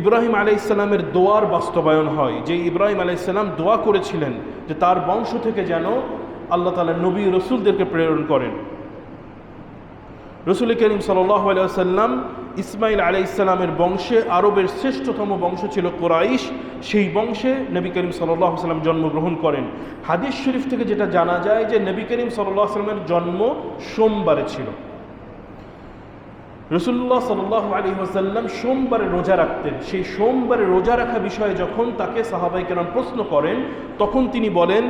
ইব্রাহিম আলাইসাল্লামের দোয়ার বাস্তবায়ন হয়। যে ইব্রাহিম আলাইসাল্লাম দোয়া করেছিলেন যে তার বংশ থেকে যেন আল্লাহ তালা নবী রসুলদেরকে প্রেরণ করেন। রসুল করিম সাল্লাম ইসমাইল আলাইসাল্লামের বংশে আরবের শ্রেষ্ঠতম বংশ ছিল কোরাইশ। সেই বংশে নবী করিম সাল্লাম জন্মগ্রহণ করেন। হাদিস শরীফ থেকে যেটা জানা যায় যে নবী করিম সাল্লাহ সাল্লামের জন্ম সোমবারে ছিল। রসুল্লাহ সাল্লাহ আলী ওসাল্লাম সোমবারে রোজা রাখতেন। সেই সোমবারে রোজা রাখা বিষয়ে যখন তাকে সাহাবাই কেরাম প্রশ্ন করেন, তখন তিনি বলেন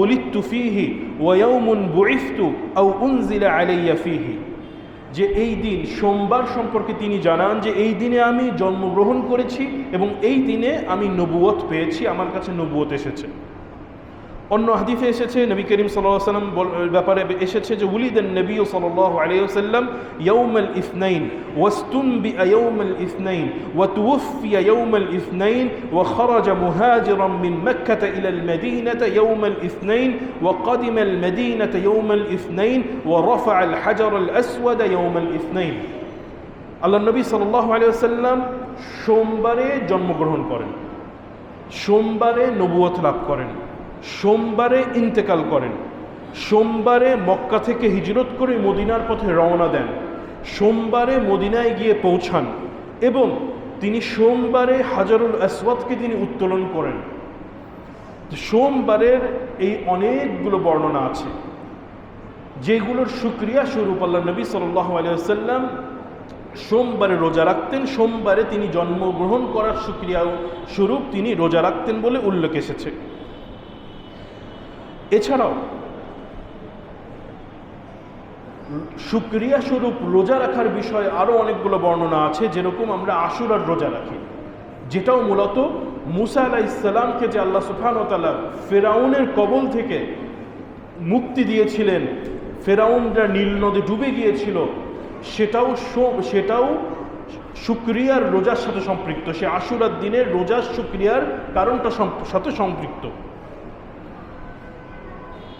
ওলিত্তু ফিহি আউ ফিহি। যে এই দিন, সোমবার সম্পর্কে তিনি জানান যে এই দিনে আমি জন্মগ্রহণ করেছি এবং এই দিনে আমি নবুয়ত পেয়েছি, আমার কাছে নবুয়ত এসেছে। অন্য হাদিসে এসেছে নবী করিম সাল্লাল্লাহু আলাইহি ওয়াসাল্লাম ব্যাপারে এসেছে যে উলিদান নবী সাল্লাল্লাহু আলাইহি ওয়াসাল্লাম ইয়ৌমল ইসনাইন ওয়াস্তুম বি আয়ৌমল ইসনাইন ওয়া ওয়াতুফি আয়ৌমল ইসনাইন ওয়া খরাজ মুহাজিরান মিন মক্কাহ ইলা আল মদিনাত ইয়ৌমল ইসনাইন ওয়া কদিমাল মদিনাত ইয়ৌমল ইসনাইন ওয়া রাফা আল হাজার আল আসওয়াদ ইয়ৌমল ইসনাইন আল্লাহর নবী সাল্লাল্লাহু আলাইহি ওয়াসাল্লাম সোমবারে জন্মগ্রহণ করেন সোমবারে নবুয়ত লাভ করেন সোমবারে ইন্তেকাল করেন। সোমবারে মক্কা থেকে হিজরত করে মদিনার পথে রওনা দেন। সোমবারে মদিনায় গিয়ে পৌঁছান এবং তিনি সোমবারে হাজারুল আসওয়াদকে তিনি উত্তোলন করেন। সোমবারের এই অনেকগুলো বর্ণনা আছে, যেগুলোর সুক্রিয়া স্বরূপ আল্লাহ নবী সাল্লাহ আলিয়াল্লাম সোমবারে রোজা রাখতেন। সোমবারে তিনি জন্মগ্রহণ করার সুক্রিয়া স্বরূপ তিনি রোজা রাখতেন বলে উল্লেখ এসেছে। এছাড়াও, সুক্রিয়া স্বরূপ রোজা রাখার বিষয়ে আরও অনেকগুলো বর্ণনা আছে, যেরকম আমরা আশুরার রোজা রাখি, যেটাও মূলত মুসা আলাহ ইসলামকে যে আল্লাহ সুফানতালা ফেরাউনের কবল থেকে মুক্তি দিয়েছিলেন, ফেরাউনরা নীল নদে ডুবে গিয়েছিল, সেটাও সেটাও সুক্রিয়ার রোজার সাথে সম্পৃক্ত, সে আশুরার দিনে রোজার সুক্রিয়ার কারণটা সাথে সম্পৃক্ত।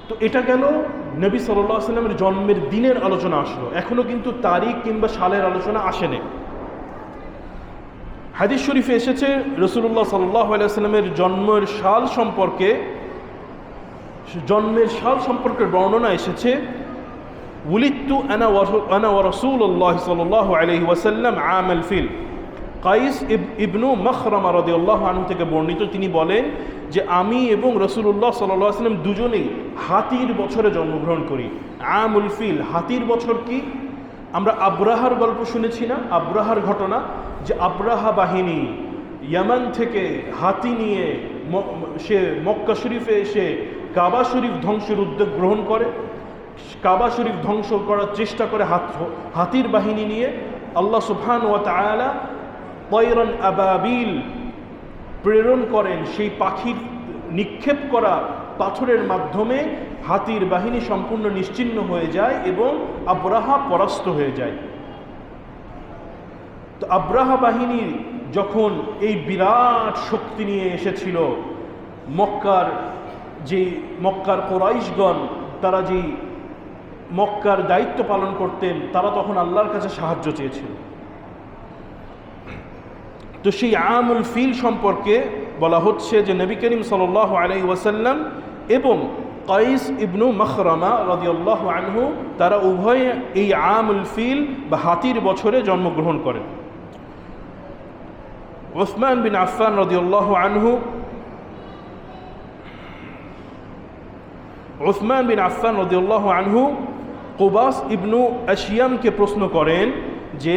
তো এটা গেল নবী সাল্লাহ সাল্লামের জন্মের দিনের আলোচনা আসলো। এখনও কিন্তু তারিখ কিংবা সালের আলোচনা আসেনি। হাদিস শরীফে এসেছে রসুল্লাহ সাল্লাহ আলাইস্লামের জন্মের সাল সম্পর্কে, জন্মের সাল সম্পর্কের বর্ণনা এসেছে, উলিত্তু আনা আনা রসুল্লাহ সাল্লাহ আলহি ওয়াসাল্লাম আমল ফিল। কাইস ইবনু মখরমা রদিউল্লাহ আনু থেকে বর্ণিত, তিনি বলেন যে আমি এবং রসুল্লাহ সাল্লাহ সাল্লাম দুজনেই হাতির বছরে জন্মগ্রহণ করি। আমুল ফিল, হাতির বছর কি? আমরা আব্রাহার গল্প শুনেছি না? আব্রাহার ঘটনা যে আব্রাহা বাহিনী ইয়ামান থেকে হাতি নিয়ে সে মক্কা শরীফে এসে কাবা শরীফ ধ্বংসের উদ্যোগ গ্রহণ করে। কাবা শরীফ ধ্বংস করার চেষ্টা করে হাত, হাতির বাহিনী নিয়ে। আল্লাহ সুবহান ওয়া তাআলা পয়রন আবাবিল প্রেরণ করেন সেই পাখির নিক্ষেপ করা পাথরের মাধ্যমে হাতির বাহিনী সম্পূর্ণ নিশ্চিন্ন হয়ে যায় এবং আব্রাহা পরাস্ত হয়ে যায়। তো আব্রাহা বাহিনীর যখন এই বিরাট শক্তি নিয়ে এসেছিল, মক্কার যে, মক্কার কোরাইশগণ, তারা যে মক্কার দায়িত্ব পালন করতেন, তারা তখন আল্লাহর কাছে সাহায্য চেয়েছিল। তো সেই আমুল ফিল সম্পর্কে বলা হচ্ছে যে নবী করিম সাল আলাই ওয়াসাল্লাম এবং কাইস ইবনু মখরামা রদিয়াল্লাহ আনহু, তারা উভয়ে এই আমুল ফিল বা হাতির বছরে জন্মগ্রহণ করেন ওসমান বিন আফান রদিয়াল্লাহ আনহু ওসমান বিন আফান রদিয়াল্লাহ আনহু, কোবাস ইবনু আশিয়ামকে প্রশ্ন করেন যে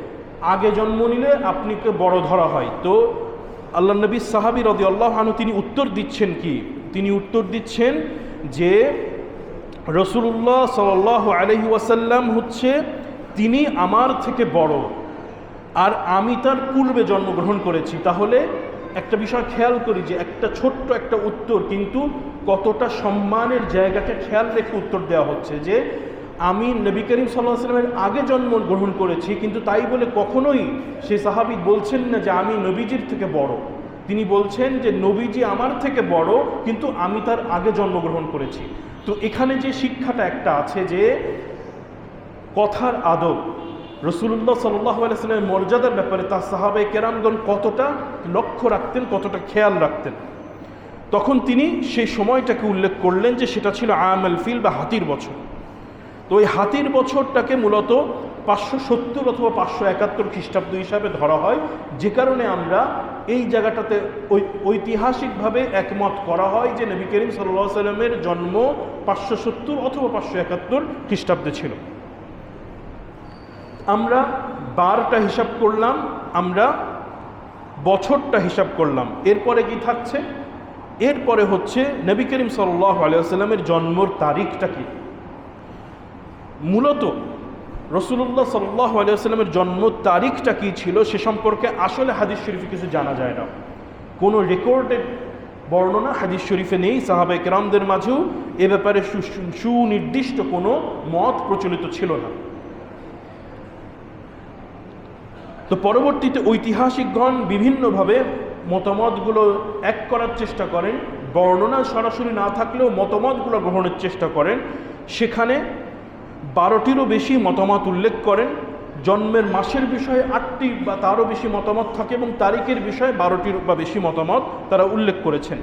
আগে জন্ম নিলে আপনিকে বড় ধরা হয়। তো আল্লাহ নবী সাহাবি রদি আল্লাহ আনু তিনি উত্তর দিচ্ছেন কি? তিনি উত্তর দিচ্ছেন যে রসুল্লাহ সাল আলহি ওয়াসাল্লাম হচ্ছে তিনি আমার থেকে বড়। আর আমি তার পূর্বে জন্মগ্রহণ করেছি। তাহলে একটা বিষয় খেয়াল করি যে একটা ছোট্ট একটা উত্তর কিন্তু কতটা সম্মানের জায়গাকে খেয়াল রেখে উত্তর দেওয়া হচ্ছে যে আমি নবী করিম সাল্লাহ সাল্লামের আগে জন্ম গ্রহণ করেছি, কিন্তু তাই বলে কখনোই সে সাহাবি বলছেন না যে আমি নবীজির থেকে বড়। তিনি বলছেন যে নবীজি আমার থেকে বড়, কিন্তু আমি তার আগে জন্মগ্রহণ করেছি। তো এখানে যে শিক্ষাটা একটা আছে যে কথার আদব রসুল্লাহ সাল্লাহ আলাইস্লামের মর্যাদার ব্যাপারে তার সাহাবাই কেরামগণ কতটা লক্ষ্য রাখতেন, কতটা খেয়াল রাখতেন। তখন তিনি সেই সময়টাকে উল্লেখ করলেন যে সেটা ছিল আয়ামাল ফিল বা হাতির বছর। তো ওই হাতির বছরটাকে মূলত পাঁচশো সত্তর অথবা পাঁচশো একাত্তর খ্রিস্টাব্দ হিসাবে ধরা হয়। যে কারণে আমরা এই জায়গাটাতে ঐতিহাসিকভাবে একমত করা হয় যে নবী করিম সাল্লাহ সাল্লামের জন্ম পাঁচশো সত্তর অথবা পাঁচশো একাত্তর খ্রিস্টাব্দে ছিল। আমরা বারটা হিসাব করলাম, আমরা বছরটা হিসাব করলাম। এরপরে কি থাকছে? এরপরে হচ্ছে নবী করিম সাল্লাহ আলিয়াস্লামের জন্মর তারিখটা কি? মূলত রসুল্লাহ সাল্লাহ আলিয়াস্লামের জন্ম তারিখটা কী ছিল সে সম্পর্কে আসলে হাদিস শরীফে কিছু জানা যায় না। কোনো রেকর্ডেড বর্ণনা হাদিস শরীফে নেই সাহাবাই কেরামদের মাঝেও এ ব্যাপারে সুনির্দিষ্ট কোনো মত প্রচলিত ছিল না। তো পরবর্তীতে ঐতিহাসিকগণ বিভিন্নভাবে মতামতগুলো এক করার চেষ্টা করেন, বর্ণনা সরাসরি না থাকলেও মতামতগুলো গ্রহণের চেষ্টা করেন। সেখানে বারোটিরও বেশি মতামত উল্লেখ করেন। জন্মের মাসের বিষয়ে আটটি বা তারও বেশি মতামত থাকে এবং তারিখের বিষয়ে বারোটির বা বেশি মতামত তারা উল্লেখ করেছেন।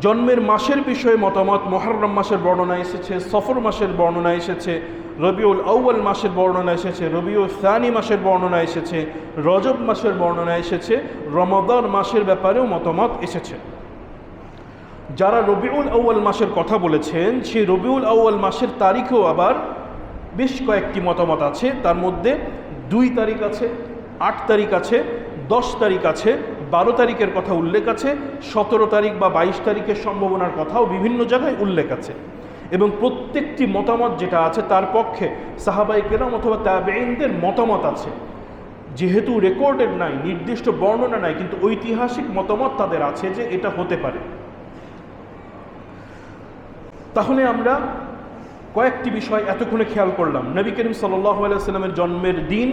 জন্মের মাসের বিষয়ে মতামত মহরম মাসের বর্ণনা এসেছে, সফর মাসের বর্ণনা এসেছে, রবিউল আউ্য়াল মাসের বর্ণনা এসেছে, রবিউল সানি মাসের বর্ণনা এসেছে, রজব মাসের বর্ণনা এসেছে, রমদান মাসের ব্যাপারেও মতামত এসেছে। যারা রবিউল আউ্য়াল মাসের কথা বলেছেন, সেই রবিউল আউ্য়াল মাসের তারিখেও আবার বেশ কয়েকটি মতামত আছে। তার মধ্যে দুই তারিখ আছে, আট তারিখ আছে, দশ তারিখ আছে, বারো তারিখের কথা উল্লেখ আছে, সতেরো তারিখ বা বাইশ তারিখের সম্ভাবনার কথাও বিভিন্ন জায়গায় উল্লেখ আছে। এবং প্রত্যেকটি মতামত যেটা আছে তার পক্ষে সাহাবাই কেরাম অথবা তাবেইনদের মতামত আছে। যেহেতু রেকর্ডেড নাই, নির্দিষ্ট বর্ণনা নাই, কিন্তু ঐতিহাসিক মতামত তাদের আছে যে এটা হতে পারে। তাহলে আমরা কয়েকটি বিষয় এতক্ষণে খেয়াল করলাম। নবী করিম সাল্লাহ জন্মের দিন,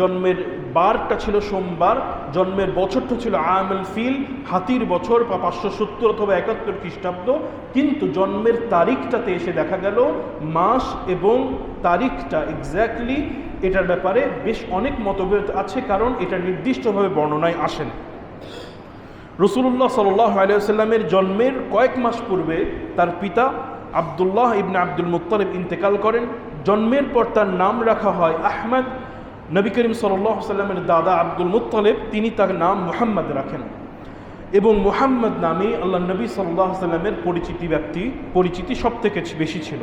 জন্মের বারটা ছিল সোমবার, জন্মের বছরটা ছিল আমল ফিল, হাতির বছর বা পাঁচশো সত্তর অথবা একাত্তর খ্রিস্টাব্দ। কিন্তু জন্মের তারিখটাতে এসে দেখা গেল, মাস এবং তারিখটা এক্স্যাক্টলি এটার ব্যাপারে বেশ অনেক মতভেদ আছে কারণ এটা নির্দিষ্টভাবে বর্ণনায় আসেন রসুল্লাহ সাল্লাহ আলিয়াল্লামের জন্মের কয়েক মাস পূর্বে তার পিতা আবদুল্লাহ ইবনে আব্দুল মুত্তালিব ইন্তেকাল করেন। জন্মের পর তার নাম রাখা হয় আহমেদ। নবী করিম সাল্লাহ সাল্লামের দাদা আব্দুল মুতালেব তিনি তার নাম মোহাম্মদ রাখেন এবং মোহাম্মদ নামে আল্লাহ নবী সাল্লাহ সাল্লামের পরিচিতি ব্যক্তি, পরিচিতি সব থেকে বেশি ছিল।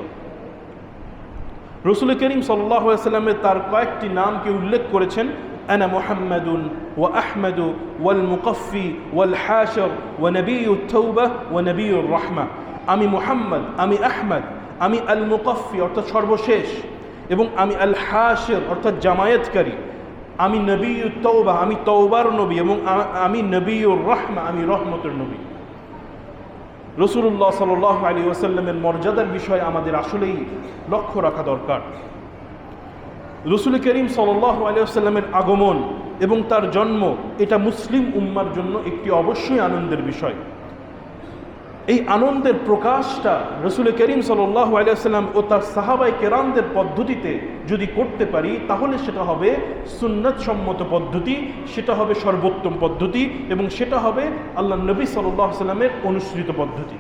রসুল করিম সাল্লাহ সাল্লামের তার কয়েকটি নামকে উল্লেখ করেছেন? আনা মোহাম্মদুন ও আহমেদু ওয়াল মুকফি ওয়াল হাসব ও নবী ও নবী রহমা। আমি মোহাম্মদ, আমি আহমদ, আমি আল মুকফি অর্থাৎ সর্বশেষ, এবং আমি আল হাশের অর্থাৎ জামায়াতকারী, আমি নবী তৌবা আমি তৌবার নবী, এবং আমি নবীউর রহমা, আমি রহমতের নবী। রসুল্লাহ সাল আলী ওসাল্লামের মর্যাদার বিষয়ে আমাদের আসলেই লক্ষ্য রাখা দরকার। রসুল করিম সাল্লাহ আলিয়াল্লামের আগমন এবং তার জন্ম এটা মুসলিম উম্মার জন্য একটি অবশ্যই আনন্দের বিষয়। এই আনন্দের প্রকাশটা রসুল করিম সাল্লাহ আলিয়াল্লাম ও তার সাহাবাই কেরামদের পদ্ধতিতে যদি করতে পারি, তাহলে সেটা হবে সুন্নত সম্মত পদ্ধতি, সেটা হবে সর্বোত্তম পদ্ধতি এবং সেটা হবে আল্লাহ নবী সাল্লামের অনুসৃত পদ্ধতি।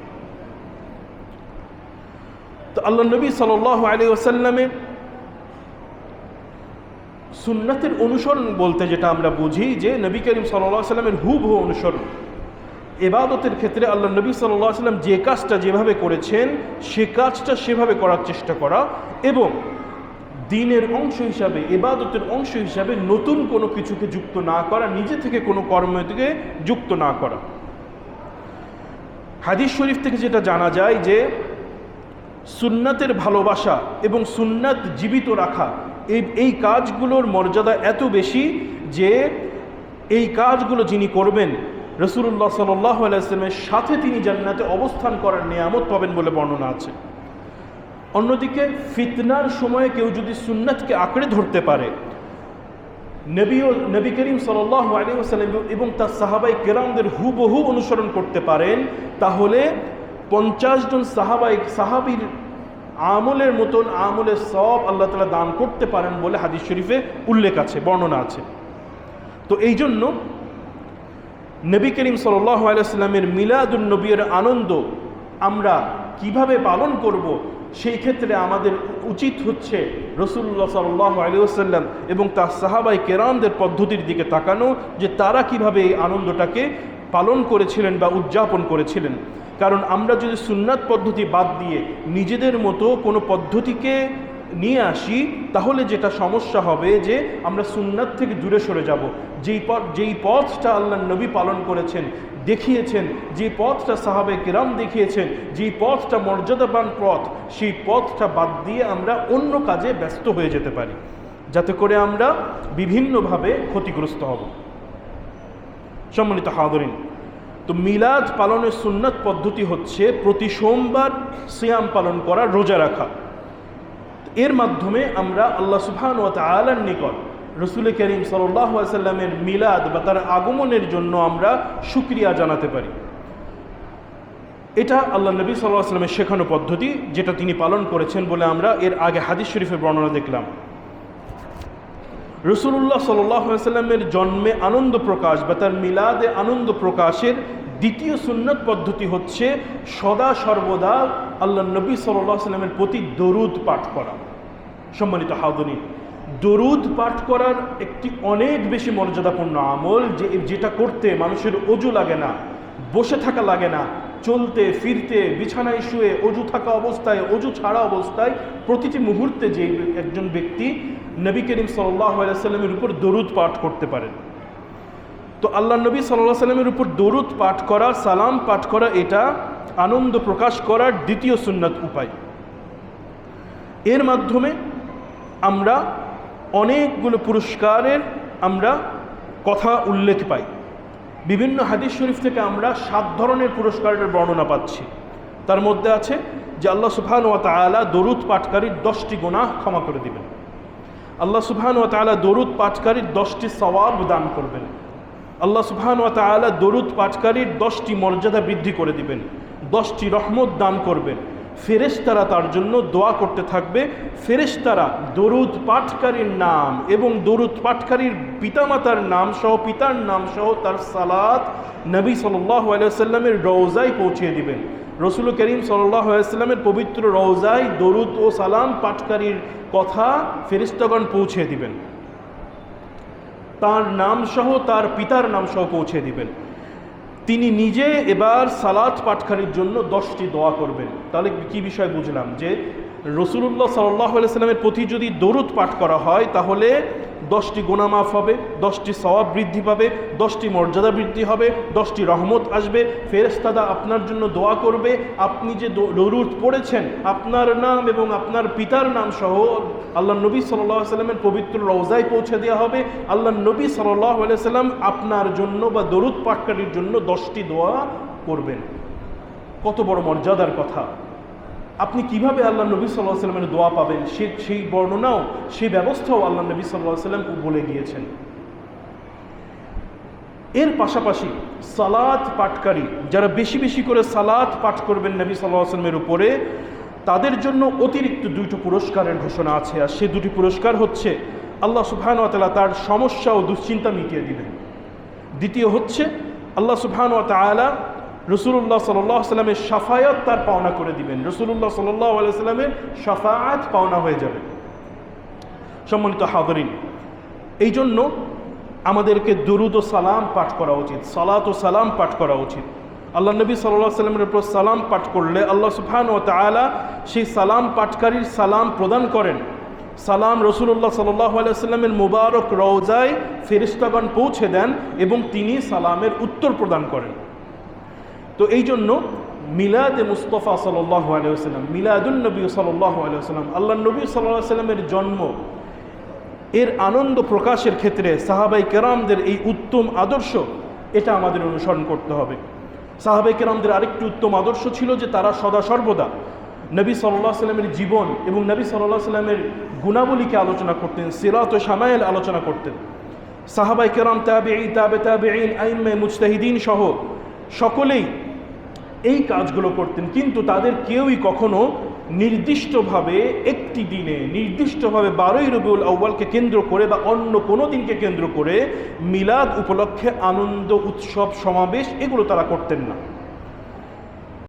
তো আল্লাহ নবী সাল্লাহ আলী ওসাল্লামের সুন্নাতের অনুসরণ বলতে যেটা আমরা বুঝি যে নবী করিম সাল্লাহ সাল্লামের হুবহু অনুসরণ। এবাদতের ক্ষেত্রে আল্লাহ নবী সাল্লাহ সাল্লাম যে কাজটা যেভাবে করেছেন, সে কাজটা সেভাবে করার চেষ্টা করা এবং দিনের অংশ হিসাবে এবাদতের অংশ হিসাবে নতুন কোনো কিছুকে যুক্ত না করা, নিজে থেকে কোনো কর্ম থেকে যুক্ত না করা। হাদিস শরীফ থেকে যেটা জানা যায় যে, সুন্নাতের ভালোবাসা এবং সুন্নাত জীবিত রাখা, এই এই কাজগুলোর মর্যাদা এত বেশি যে, এই কাজগুলো যিনি করবেন রসুল্লাহ সাল্লাহ আলাইসলামের সাথে তিনি জান্নাতে অবস্থান করার নিয়ামত পাবেন বলে বর্ণনা আছে। অন্যদিকে, ফিতনার সময়ে কেউ যদি সুন্নাতকে আঁকড়ে ধরতে পারে নবী নবী করিম সাল্লাহ আলী এবং তার সাহাবাই কেরামদের হুবহু অনুসরণ করতে পারেন, তাহলে পঞ্চাশ জন সাহাবাই, সাহাবির আমলের মতন আমলের সব আল্লাহ তালা দান করতে পারেন বলে হাদিস শরীফে উল্লেখ আছে, বর্ণনা আছে। তো এই জন্য নবী করিম সাল্লাহ আলাইস্লামের মিলাদুল নবীর আনন্দ আমরা কীভাবে পালন করব, সেই ক্ষেত্রে আমাদের উচিত হচ্ছে রসুল্লাহ সাল্লাহ আলিয়াল্লাম এবং তার সাহাবাই কেরামদের পদ্ধতির দিকে তাকানো, যে তারা কীভাবে এই আনন্দটাকে পালন করেছিলেন বা উদযাপন করেছিলেন। কারণ আমরা যদি সুন্নাত পদ্ধতি বাদ দিয়ে নিজেদের মতো কোনো পদ্ধতিকে নিয়ে আসি, তাহলে যেটা সমস্যা হবে যে আমরা সুন্নাত থেকে দূরে সরে যাব। যেই পথ যেই পথটা আল্লাহ নবী পালন করেছেন, দেখিয়েছেন, যে পথটা সাহাবে কিরাম দেখিয়েছেন, যেই পথটা মর্যাদাবান পথ, সেই পথটা বাদ দিয়ে আমরা অন্য কাজে ব্যস্ত হয়ে যেতে পারি। যাতে করে আমরা বিভিন্নভাবে ক্ষতিগ্রস্ত হব। সম্মানিত হাদরিন তো মিলাদ পালনের সুন্নাত পদ্ধতি হচ্ছে প্রতি সোমবার সিয়াম পালন করা, রোজা রাখা। এর মাধ্যমে আমরা আল্লাহ সুবহান ও তালার নিকট রসুল করিম সাল্লামের মিলাদ বা তার আগমনের জন্য আমরা সুক্রিয়া জানাতে পারি। এটা আল্লাহ নবী সাল্লাহ আসলামের শেখানো পদ্ধতি যেটা তিনি পালন করেছেন বলে আমরা এর আগে হাদিস শরীফের বর্ণনা দেখলাম। রসুল্লাহ সাল্লামের জন্মে আনন্দ প্রকাশ বা তার মিলাদে আনন্দ প্রকাশের দ্বিতীয় সুন্নত পদ্ধতি হচ্ছে সদা সর্বদা আল্লাহ নবী সাল্লাহ সাল্লামের প্রতি দরুদ পাঠ করা। সম্মানিত হাউদনী, দরুদ পাঠ করার একটি অনেক বেশি মর্যাদাপূর্ণ আমল যে যেটা করতে মানুষের অজু লাগে না, বসে থাকা লাগে না, চলতে, ফিরতে, বিছানায় শুয়ে, অজু থাকা অবস্থায়, অজু ছাড়া অবস্থায় প্রতিটি মুহূর্তে যে একজন ব্যক্তি নবী করিম সাল্লাহ সাল্লামের উপর দরুদ পাঠ করতে পারেন। তো আল্লাহ নবী সাল্লাহ সাল্লামের উপর দরুদ পাঠ করা, সালাম পাঠ করা, এটা আনন্দ প্রকাশ করার দ্বিতীয় সুন্নত উপায়। এর মাধ্যমে আমরা অনেকগুলো পুরস্কারের আমরা কথা উল্লেখ পাই। বিভিন্ন হাদিস শরীফ থেকে আমরা সাত ধরনের পুরস্কারের বর্ণনা পাচ্ছি। তার মধ্যে আছে যে আল্লাহ সুবহান ও তালা দরুদ পাঠকারীর দশটি গোনাহ ক্ষমা করে দিবেন। আল্লাহ সুবহান ও তালা দরুদ পাঠকারীর দশটি সওয়াব দান করবেন। আল্লাহ সুবহান ও তালা দরুদ পাঠকারীর দশটি মর্যাদা বৃদ্ধি করে দিবেন, দশটি রহমত দান করবেন। ফেরেশতারা তার জন্য দোয়া করতে থাকবে। ফেরেশতারা দরুদ পাঠকারীর নাম এবং দরুদ পাঠকারীর পিতামাতার নাম সহ, পিতার নাম সহ তার সালাত নবী সাল্লাহ আলাইসাল্লামের রওজায় পৌঁছিয়ে দিবেন। রসুল করিম সাল্লাহ আলাইসাল্লামের পবিত্র রওজায় দরুদ ও সালাম পাঠকারীর কথা ফেরিস্তগণ পৌঁছে দিবেন। তার নাম সহ তার পিতার নাম সহ পৌঁছে দিবেন। তিনি নিজে এবার সালাত পাঠকারীর জন্য দশটি দোয়া করবেন। তাহলে কি বিষয় বুঝলাম? যে রসুল্লাহ সাল্লাহ সাল্লামের প্রতি যদি দরুদ পাঠ করা হয়, তাহলে দশটি গোনামাফ হবে, দশটি সওয়াব বৃদ্ধি পাবে, দশটি মর্যাদা বৃদ্ধি হবে, দশটি রহমত আসবে। ফেরেস্তাদা আপনার জন্য দোয়া করবে, আপনি যে দরুদ পড়েছেন, আপনার নাম এবং আপনার পিতার নাম সহ আল্লাহ নবী সাল্লাহ সাল্লামের পবিত্র রওজায় পৌঁছে দেওয়া হবে। আল্লাহ নবী সাল্লাহ সাল্লাম আপনার জন্য বা দরুদ পাঠকারীর জন্য দশটি দোয়া করবেন। কত বড় মর্যাদার কথা। আপনি কীভাবে আল্লাহ নবী সাল্লাহ সাল্লামের দোয়া পাবেন? সে সেই বর্ণনাও, সেই ব্যবস্থাও আল্লাহ নবী সাল্লাহ সাল্লাম বলে গিয়েছেন। এর পাশাপাশি সালাত পাঠকারী, যারা বেশি বেশি করে সালাত পাঠ করবেন নবী সাল্লাহ আসলামের উপরে, তাদের জন্য অতিরিক্ত দুইটো পুরস্কারের ঘোষণা আছে। আর সে দুটি পুরস্কার হচ্ছে, আল্লাহ সুবহানুয়াতালা তার সমস্যা ও দুশ্চিন্তা মিটিয়ে দিবেন। দ্বিতীয় হচ্ছে, আল্লাহ সুবহানুয়াতালা রসুল্লাহ সাল্লাহ সাল্লামের সাফায়াত তার পাওনা করে দিবেন। রসুল্লাহ সাল্লাহ সাফায়াত পাওনা হয়ে যাবে। সম্মানিত হাদরিন এই জন্য আমাদেরকে দুরুদ ও সালাম পাঠ করা উচিত, সালাত ও সালাম পাঠ করা উচিত। আল্লাহ নবী সাল্লাহ সাল্লামের উপর সালাম পাঠ করলে আল্লাহ সুফান ও তালা সেই সালাম পাঠকারীর সালাম প্রদান করেন। সালাম রসুল্লাহ সাল্লাহ আলাইস্লামের মুবারক রওজায় ফেরিস্তাগণ পৌঁছে দেন এবং তিনি সালামের উত্তর প্রদান করেন। তো এই জন্য মিলাদে মুস্তফা সাল্লাহ আলিয়াল্লাম মিলাদুল নবী সাল্লাহ আলিয়াল্লাম আল্লাহ নবী সাল্লাহ সাল্লামের জন্ম এর আনন্দ প্রকাশের ক্ষেত্রে সাহাবাই কেরামদের এই উত্তম আদর্শ, এটা আমাদের অনুসরণ করতে হবে। সাহাবাই কেরামদের আরেকটি উত্তম আদর্শ ছিল যে তারা সদা সর্বদা নবী সাল্লাহ সাল্লামের জীবন এবং নবী সাল্লাহ সাল্লামের গুণাবলীকে আলোচনা করতেন, সিরাত ও সামায়েল আলোচনা করতেন। সাহাবাই কেরাম তাবে তাবে তাবে আইম্মে মুজতাহিদিন সহ সকলেই এই কাজগুলো করতেন, কিন্তু তাদের কেউই কখনো নির্দিষ্টভাবে একটি দিনে, নির্দিষ্টভাবে বারোই রবিউল আউ্বালকে কেন্দ্র করে বা অন্য কোনো দিনকে কেন্দ্র করে মিলাদ উপলক্ষে আনন্দ, উৎসব, সমাবেশ, এগুলো তারা করতেন না।